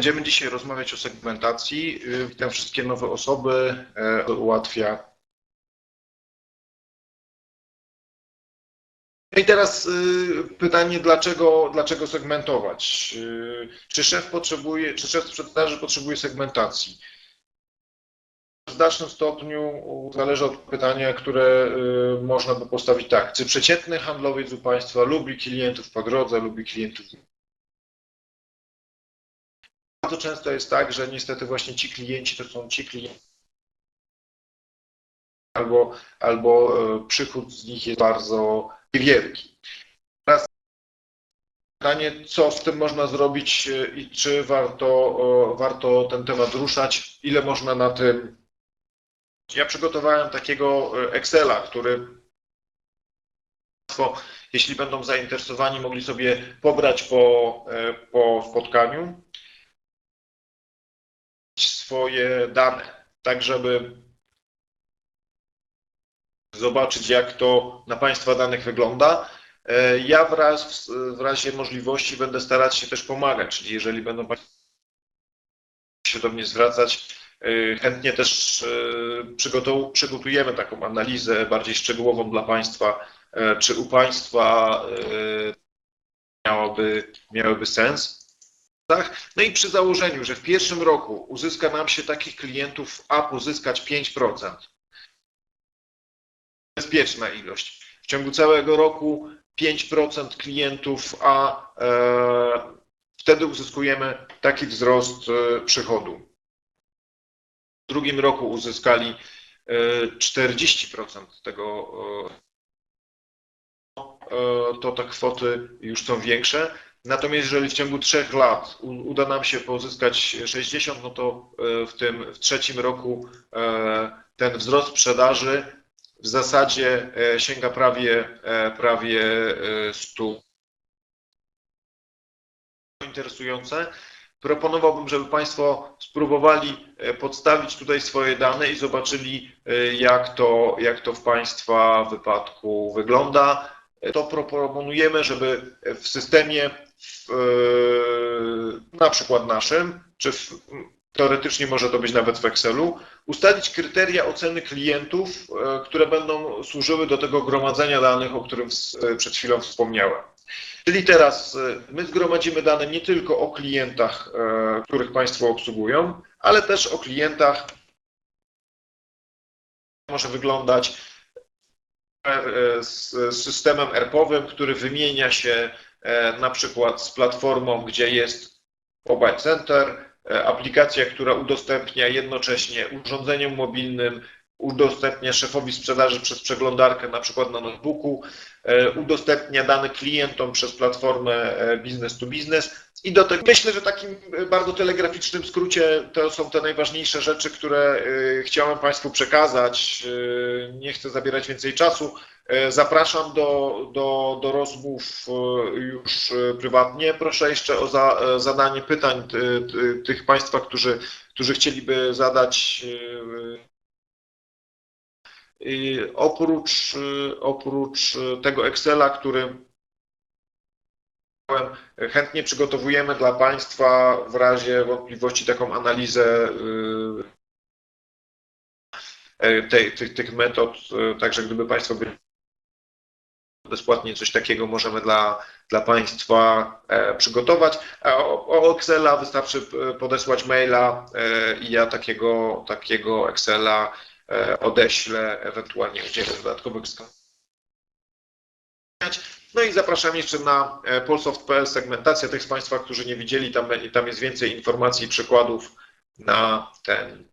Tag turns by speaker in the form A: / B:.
A: Będziemy dzisiaj rozmawiać o segmentacji. Y, Witam wszystkie nowe osoby. E, To ułatwia. No I teraz y, pytanie, dlaczego, dlaczego segmentować? Y, Czy szef potrzebuje, czy szef sprzedaży potrzebuje segmentacji? W znacznym stopniu zależy od pytania, które y, można by postawić tak. Czy przeciętny handlowiec u Państwa lubi klientów po drodze, lubi klientów bardzo często jest tak, że niestety właśnie ci klienci to są ci klienci, albo, albo e, przychód z nich jest bardzo niewielki. Teraz pytanie, co z tym można zrobić e, i czy warto, e, warto ten temat ruszać, ile można na tym. Ja przygotowałem takiego Excela, który jeśli będą zainteresowani, mogli sobie pobrać po, po spotkaniu swoje dane, tak żeby zobaczyć, jak to na Państwa danych wygląda. E, Ja wraz, w razie możliwości będę starać się też pomagać, czyli jeżeli będą Państwo się do mnie zwracać, e, chętnie też e, przygotu- przygotujemy taką analizę bardziej szczegółową dla Państwa, czy u Państwa miałoby, miałoby sens. Tak? No i przy założeniu, że w pierwszym roku uzyska nam się takich klientów, a pozyskać 5%. Bezpieczna ilość. W ciągu całego roku 5% klientów, a e, wtedy uzyskujemy taki wzrost e, przychodu. W drugim roku uzyskali e, 40% tego, e, e, to te kwoty już są większe. Natomiast jeżeli w ciągu trzech lat uda nam się pozyskać 60, no to e, w tym w trzecim roku e, ten wzrost sprzedaży w zasadzie e, sięga prawie, prawie e, 100. Interesujące. Proponowałbym, żeby Państwo spróbowali podstawić tutaj swoje dane i zobaczyli, jak to, jak to w Państwa wypadku wygląda. To proponujemy, żeby w systemie e, na przykład naszym, czy w, teoretycznie może to być nawet w Excelu, ustalić kryteria oceny klientów, e, które będą służyły do tego gromadzenia danych, o którym e, przed chwilą wspomniałem. Czyli teraz my zgromadzimy dane nie tylko o klientach, których Państwo obsługują, ale też o klientach, może wyglądać z z systemem ERP-owym, który wymienia się e, na przykład z platformą, gdzie jest Mobile Center, e, aplikacja, która udostępnia jednocześnie urządzeniom mobilnym, udostępnia szefowi sprzedaży przez przeglądarkę, na przykład na notebooku, e, udostępnia dane klientom przez platformę e, business to business. I do tego myślę, że takim e, bardzo telegraficznym skrócie to są te najważniejsze rzeczy, które chciałem Państwu przekazać. Nie chcę zabierać więcej czasu. Zapraszam do, do, do rozmów już prywatnie. Proszę jeszcze o za, zadanie pytań ty- ty- tych Państwa, którzy, którzy chcieliby zadać. Oprócz, e, oprócz e, tego Excela, który chętnie przygotowujemy dla Państwa w razie wątpliwości taką analizę tej, tych, tych metod, także gdyby Państwo byli bezpłatnie coś takiego możemy dla, dla Państwa e, przygotować. O, o Excela wystarczy e, podesłać maila e, i ja takiego, takiego Excela odeślę, ewentualnie udzielę dodatkowych wskazówek. No i zapraszam jeszcze na e, polsoft.pl segmentacja tych z Państwa, którzy nie widzieli, tam, tam jest więcej informacji i przykładów na ten